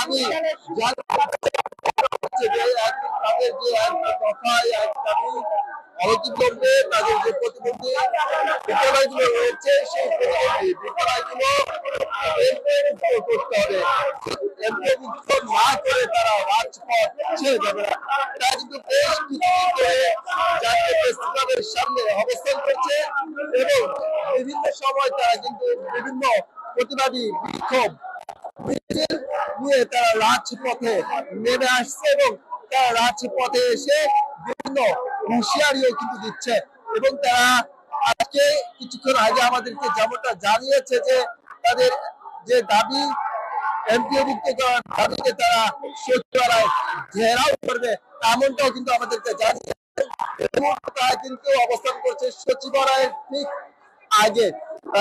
আমি হচ্ছে যে তাদের যে কথায় এক দাবি অনতিবিলম্বে তাদের যে প্রতিবন্ধী বিদ্যালয়গুলো রয়েছে, সেই প্রতিবন্ধী বিদ্যালয়গুলো এবং বিভিন্ন সময় কিন্তু বিভিন্ন প্রতিবাদী বিক্ষোভ মিছিল নিয়ে তারা রাজপথে নেমে আসছে এবং তারা রাজপথে এসে বিভিন্ন হুঁশিয়ারিও কিন্তু দিচ্ছে এবং তারা আজকে কিছুক্ষণ আগে আমাদেরকে যেমনটা জানিয়েছে যে তাদের যে দাবি এমপিওভুক্ত করার দাবিকে তারা সচিবালয় ঘেরাও করবে এমনটাও কিন্তু আমাদেরকে জানিয়েছে। তারা কিন্তু অবস্থান করছে সচিবালয়ের ঠিক আগে।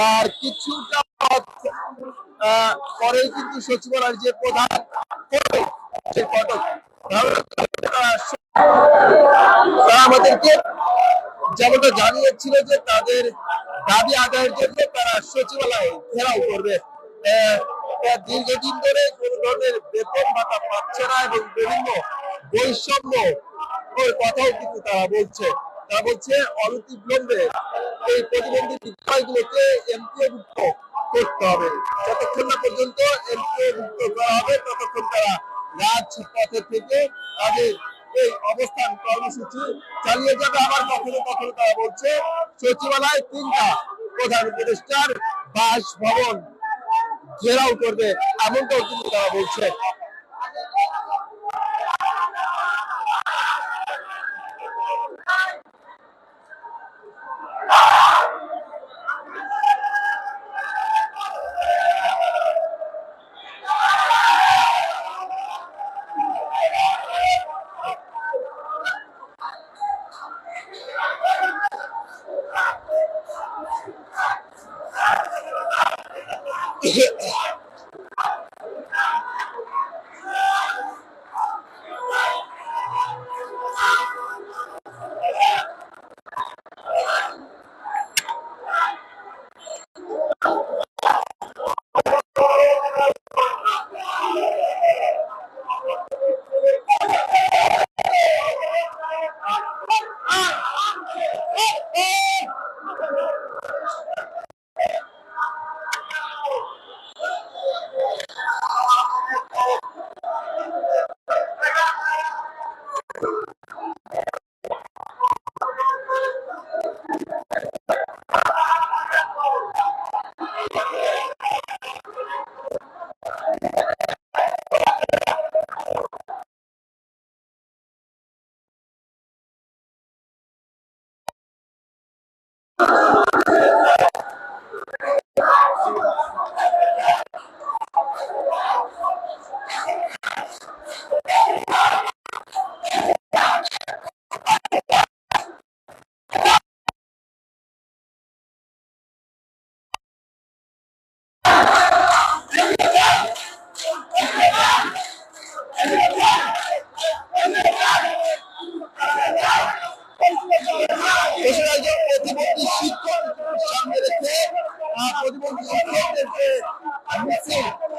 আর কিছুটা পরেই কিন্তু সচিবালয়ের যে প্রধান সেই ফটক তারা আমাদেরকে যেমনটা জানিয়েছিল যে তাদের দাবি আদায়ের জন্য তারা সচিবালয় ঘেরাও করবে। দীর্ঘদিন ধরে কোনো ধরনের বেতন ভাতা পাচ্ছে না এবং বিভিন্ন বৈষম্য কথাও কিন্তু তারা বলছে। তারা বলছে অনতি বিলম্বে এই প্রতিবন্ধী বিদ্যালয়গুলোকে এমপিওভুক্ত করতে হবে। যতক্ষণ না পর্যন্ত মুক্ত করা হবে, ততক্ষণ তারা রাজপথে থেকে তাদের এই অবস্থান, কর্মসূচি চালিয়ে যাবে। আবার কখনো কখনো তারা বলছে, সচিবালয় তিনটা প্রধান উপদেষ্টার বাসভবন ঘেরাও করবে, এমনটাও কিন্তু তারা বলছে। you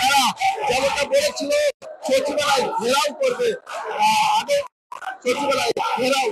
তারা যেমনটা বলেছিল সচিবালয় ঘেরাও করবে। আগে সচিবালয় ঘেরাও